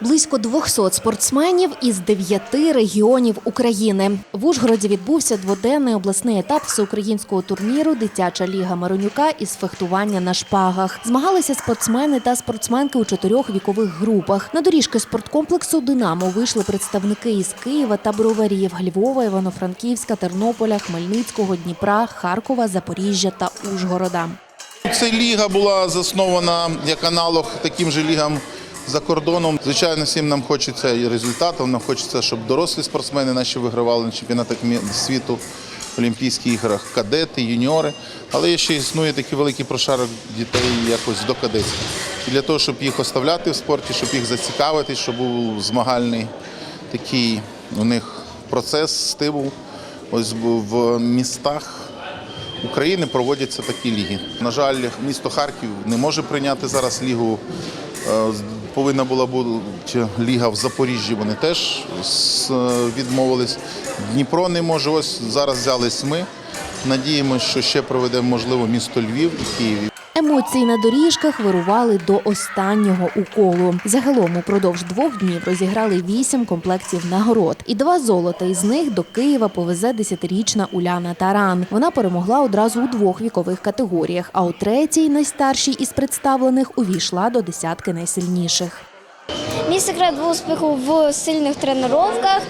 Близько 200 спортсменів із 9 регіонів України. В Ужгороді відбувся дводенний обласний етап всеукраїнського турніру Дитяча ліга Маронюка із фехтування на шпагах. Змагалися спортсмени та спортсменки у чотирьох вікових групах. На доріжки спорткомплексу Динамо вийшли представники із Києва та Броварів, Львова, Івано-Франківська, Тернополя, Хмельницького, Дніпра, Харкова, Запоріжжя та Ужгорода. Ця ліга була заснована як аналог таким же лігам за кордоном. Звичайно, всім нам хочеться і результатів. Нам хочеться, щоб дорослі спортсмени наші вигравали на чемпіонатах світу, Олімпійських іграх, кадети, юніори. Але ще існує такий великий прошарок дітей якось до кадетів. Для того, щоб їх оставляти в спорті, щоб їх зацікавити, щоб був змагальний такий у них процес, стимул. Ось в містах України проводяться такі ліги. На жаль, місто Харків не може прийняти зараз лігу. Е, Повинна була бути ліга в Запоріжжі. Вони теж відмовились. Дніпро не може. Ось зараз взялись ми. Надіємося, що ще проведемо можливо місто Львів і Київ. Емоції на доріжках вирували до останнього уколу. Загалом упродовж двох днів розіграли вісім комплектів нагород. І два золота із них до Києва повезе десятирічна Уляна Таран. Вона перемогла одразу у двох вікових категоріях, а у третій, найстаршій із представлених, увійшла до десятки найсильніших. Мій секрет в успіху в сильних тренуваннях,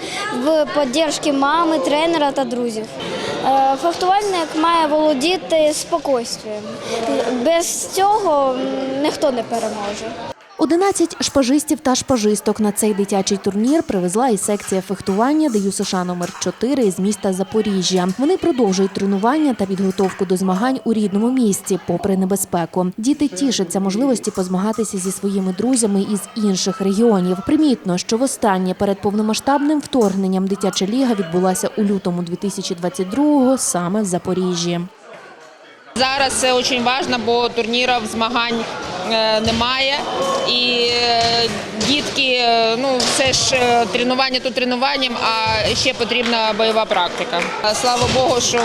в підтримці мами, тренера та друзів. Е, Фехтувальник має володіти спокійствием. Без цього ніхто не переможе. 11 шпажистів та шпажисток на цей дитячий турнір привезла і секція фехтування ДЮСШ номер 4 із міста Запоріжжя. Вони продовжують тренування та підготовку до змагань у рідному місті, попри небезпеку. Діти тішаться можливості позмагатися зі своїми друзями із інших регіонів. Примітно, що востаннє перед повномасштабним вторгненням дитяча ліга відбулася у лютому 2022-го саме в Запоріжжі. Зараз це дуже важливо, бо турнірів змагань немає. І е, дітки, е, ну це ж е, тренування тут тренуванням, а ще потрібна бойова практика. Е, Слава Богу, що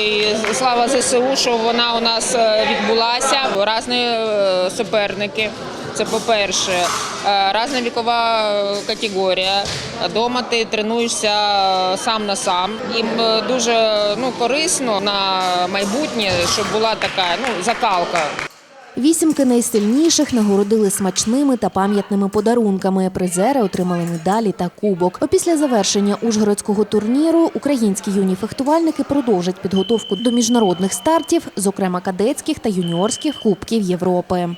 і слава ЗСУ, що вона у нас е, відбулася. Різні е, суперники. Це по-перше, Е, різна вікова е, категорія. Дома ти тренуєшся е, сам на сам. Їм е, дуже ну, корисно на майбутнє, щоб була така ну, закалка. Вісімки найсильніших нагородили смачними та пам'ятними подарунками. Призери отримали медалі та кубок. Опісля завершення ужгородського турніру українські юні фехтувальники продовжать підготовку до міжнародних стартів, зокрема кадетських та юніорських кубків Європи.